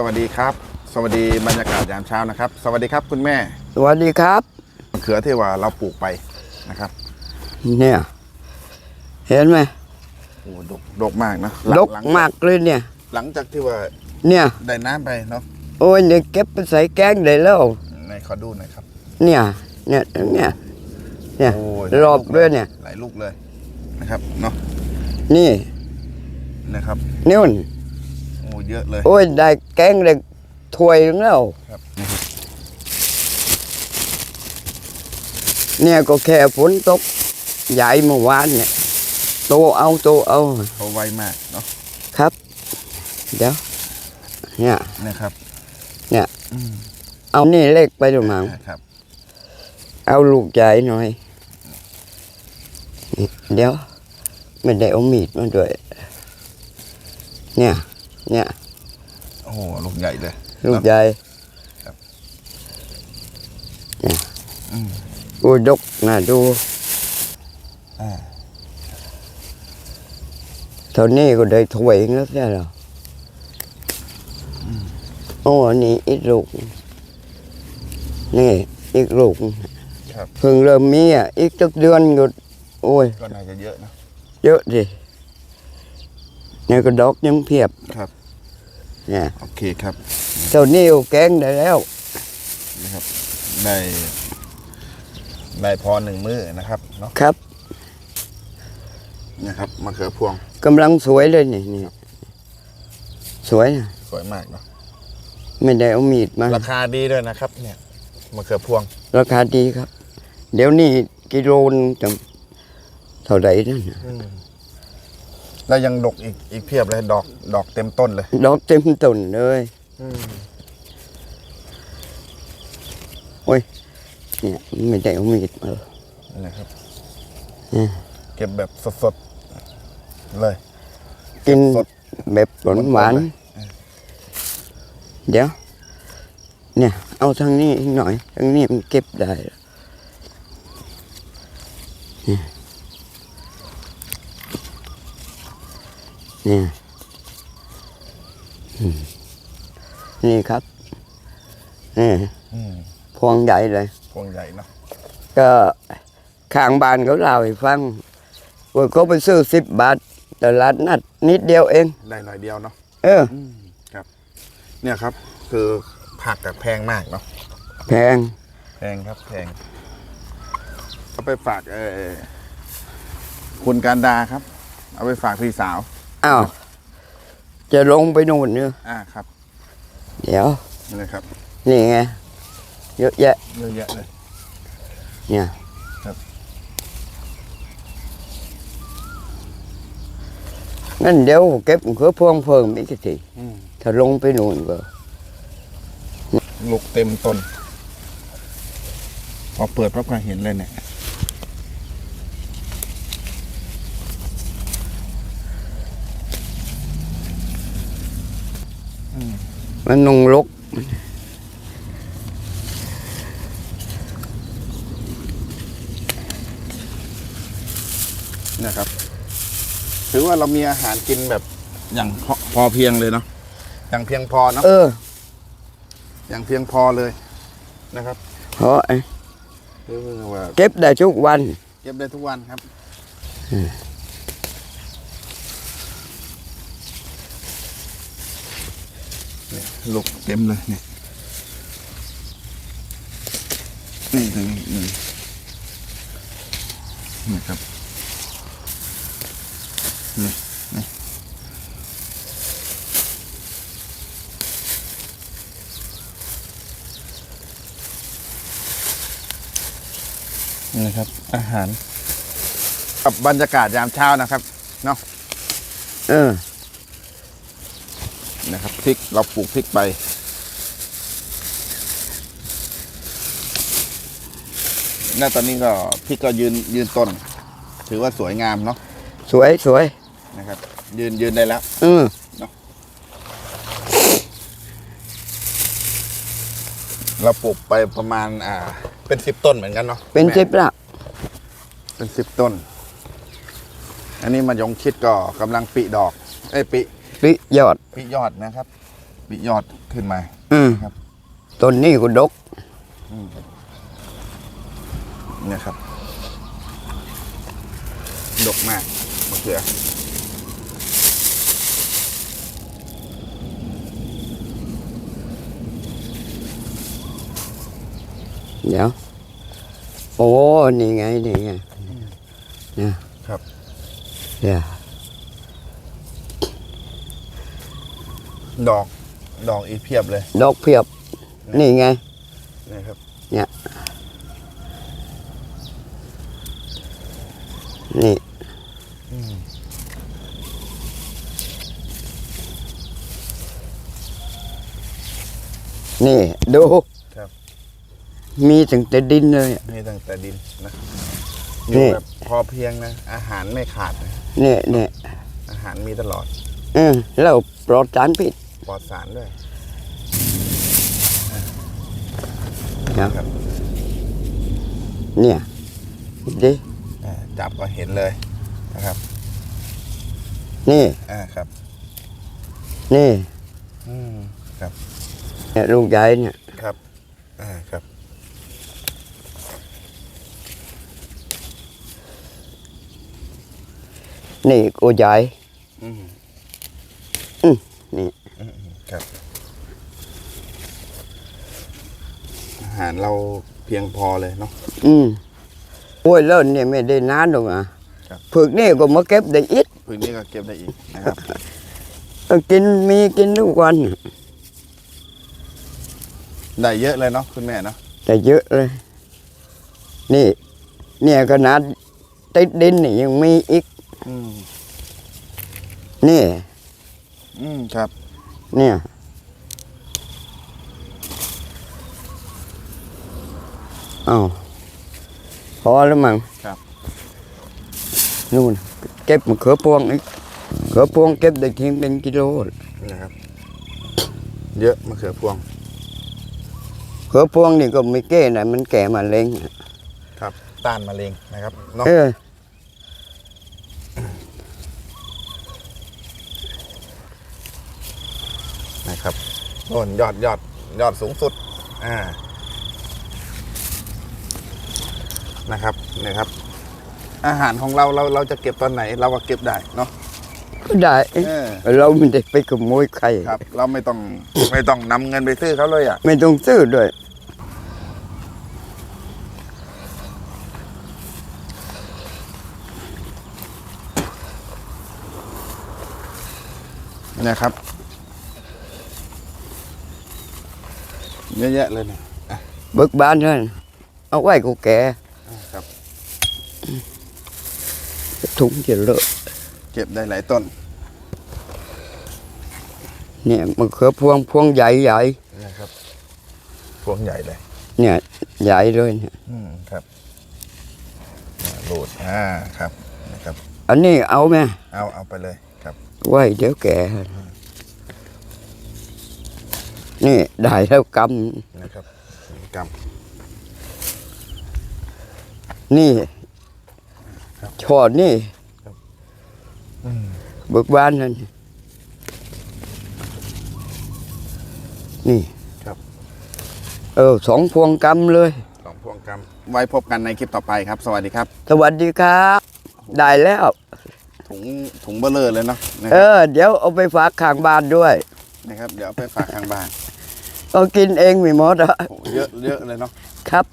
สวัสดีครับ สวัสดีบรรยากาศยามเช้านะครับ สวัสดีครับคุณแม่สวัสดีครับ มะเขือที่ว่าเราปลูกไปนะครับเนี่ย เห็นไหมโอ้ดกดกมากนะหลังดกหลังมากเลยเนี่ย หลังจากที่ว่าเนี่ย ได้น้ำไปเนาะโอ้ยเนี่ยเก็บไปใส่แกงได้แล้ว ในขอดูหน่อยครับเนี่ย เนี่ยเนี่ยเนี่ยโอ้ยรอบด้วยเนี่ย หลายลูกเลยนะครับเนาะนี่นะครับนู่นโอ้เยอะเลย โอ้ยได้แกงได้ถ้วยนึงแล้วครับนะครับเนี่ยก็แค่ฝนตกใหญ่เมื่อวานเนี่ยโตเอาโตเอาเขาไวมากเนาะครับ เดี๋ยวเนี่ยนะครับ เนี่ยอืมเอานี่เล็กไปดูมั้งครับ เอาลูกใหญ่หน่อยนี่เดี๋ยวไม่ได้เอามีดมาด้วย เนี่ย เนี่ย โอ้โหลูกใหญ่เลย ลูกใหญ่ครับ เนี่ยอืมกูดกน่าดูอ่าเท่านี้ก็ได้ถ้วยแล้วใช่หรอโอ้อันนี้อีกลูก นี่ อีกลูก ครับ เพิ่งเริ่มมีอะ อีกจักเดือนก็โอ้ย ก็น่าจะเยอะนะ เยอะดิเนี่ยก็ดอกยังเพียบ ครับ เนี่ยโอเคครับเท่านี้ก็แกงได้แล้วนะครับได้ได้พอหนึ่งมื้อนะครับเนาะครับนะครับมะเขือพวงกำลังสวยเลยนี่นี่สวยนะสวยมากเนาะไม่ได้เอามีดมาราคาดีด้วยนะครับ เนี่ยมะเขือพวง ราคาดีครับ เดี๋ยวนี้กิโลนงจะเท่าไหร่นั่นน่ะ แล้วยังดกอีกอีกเพียบเลยดอกดอกเต็มต้นเลย ดอกเต็มต้นเลยเนี่ยไม่ได้เอามีดมานะครับอืมเก็บแบบสดๆเลย กินสดแบบหวานหวานๆเดี๋ยว เนี่ย เอาทางนี้อีกหน่อยทางนี้มันเก็บได้เนี่ย เนี่ยอืมนี่ครับนี่อืมพวงใหญ่เลย พวงใหญ่เนาะก็ข้างบ้านเขาเล่าให้ฟังว่าเขาไปซื้อสิบบาทตลาดนัดนิดเดียวเอง ได้หน่อยเดียวเนาะเออเนี่ยครับ คือผักกับแพงมากเนาะแพง แพงครับแพงเอาไปฝากเออคุณการดาครับ เอาไปฝากพี่สาว อ้าว จะลงไปนู่นเนี่ยอ่าครับเดี๋ยว นี่เลยครับนี่ไงเยอะแยะ เยอะแยะเลย เนี่ยครับ งั้นเดี๋ยวเก็บเครือพวงเพิ่มอีกทีอืมถ้าลงไปนู่นก็ลูกเต็มต้นพอเปิดปั๊บก็เห็นเลยเนี่ย มันนงลกนะครับ ถือว่าเรามีอาหารกินแบบอย่างพอพอเพียงเลยเนาะอย่างเพียงพอเนาะเออ อย่างเพียงพอเลยนะครับเพราะไอ้คือว่าเก็บได้ทุกวัน เก็บได้ทุกวันครับ เนี่ยลูกเต็มเลยเนี่ยนี่ตรงนี้นี่นี่ครับนี่นี่นี่ครับ อาหารกับบรรยากาศยามเช้านะครับเนาะเออนะค รับพริก เราปลูกพริกไป หน้าตอนนี้ก็พริกก็ยืนยืนต้น ถือว่าสวยงามเนาะสวยสวยนะครับ ยืนยืนได้แล้วเออเราปลูกไปประมาณ อ่า เป็นสิบต้นเหมือนกันเนาะเป็นแม่สิบละเป็นสิบต้น อันนี้มายงชิดก็กำลังปิดอก เอ้ยปิ ปิยอด ปิยอดนะครับ ปิยอดขึ้นมา อืมครับต้นนี้ก็ดกเนี่ยครับ ดกมากมะเขือเดี๋ยว โอ้ นี่ไง นี่ไงเนี่ยครับเนี่ย ดอกดอกอีกเพียบเลยดอกเพียบ นี่ไงนี่ครับเนี่ยนี่นี่ดูครับมีถึงแต่ดินเลยอะนี่ตั้งแต่ดินนะนี่อยู่แบบพอเพียงนะ อาหารไม่ขาดนะเนี่ยเนี่ยอาหารมีตลอดเออแล้วปลอดสารพิษ ปลอดสารด้วยครับเนี่ยดิอ่าจับก็เห็นเลยนะครับนี่อ่าครับนี่อืมครับเนี่ยลูกใหญ่เนี่ยครับอ่าครับนี่กูใหญ่อืมนี่อืม ครับ อาหารเราเพียงพอเลยเนาะ อืมโอ้ยเล่นเนี่ยไม่ได้นานหรอกอะครับ ฝึกนี่ก็มาเก็บได้อิดพื้นนี้ก็เก็บได้อีกนะครับ ก็กินมีกินทุกวัน ได้เยอะเลยเนาะคุณแม่เนาะ แต่เยอะเลย นี่ เนี่ยขนาดติดดินนี่ยังมีอีก อืม นี่ อืมครับ เนี่ย เอาพอแล้วมั้งครับ นู่น เก็บมะเขือพวงอีกเขือพวงเก็บได้ทิ้งเป็นกิโลนี่นะครับ เยอะมะเขือพวงเขือพวงนี่ก็ไม่แก้นะมันแก่มาเล็งครับต้านมะเร็งนะครับเนาะ เออ นะครับ โน่นยอดยอดยอดสูงสุด อ่า นะครับนี่ครับ อาหารของเราเราเราจะเก็บตอนไหน เราก็เก็บได้เนาะ ก็ได้ เออ เราไม่ได้ไปขโมยใคร ครับ เราไม่ต้องไม่ต้องนำเงินไปซื้อเขาเลยอะ ไม่ต้องซื้อด้วย นะครับ เยอะแยะเลยเนี่ยเบิกบานนั่นเอาไว้กูแก่ครับถุงจะเลอะเก็บได้หลายต้น เนี่ยมะเขือพวงพวงใหญ่ใหญ่นะครับ พวงใหญ่เลยๆเนี่ยใหญ่เลยเนี่ยอืมครับอ่าโหลดอ่าครับนะครับ อันนี้เอาไหมเอาเอาไปเลยครับไว้เดี๋ยวแก่ นี่ ได้แล้วกนะครับกำนี่ช่อนี่ำอืมเบิกบานนั่นนี่ครับ เออสองพวงกำเลยสองพวงกำไว้พบกันในคลิปต่อไปครับ สวัสดีครับ สวัสดีครับ ได้แล้ว ถุงถุงเบลเลอร์เลยเนาะนะคเอรับอเดี๋ยวเอาไปฝากข้างบ้านด้วยนะครับ เดี๋ยวเอาไปฝากทางบ้าน ก็กินเองไม่หมดอะโอ้เยอะเยอะเลยเนาะ ครับ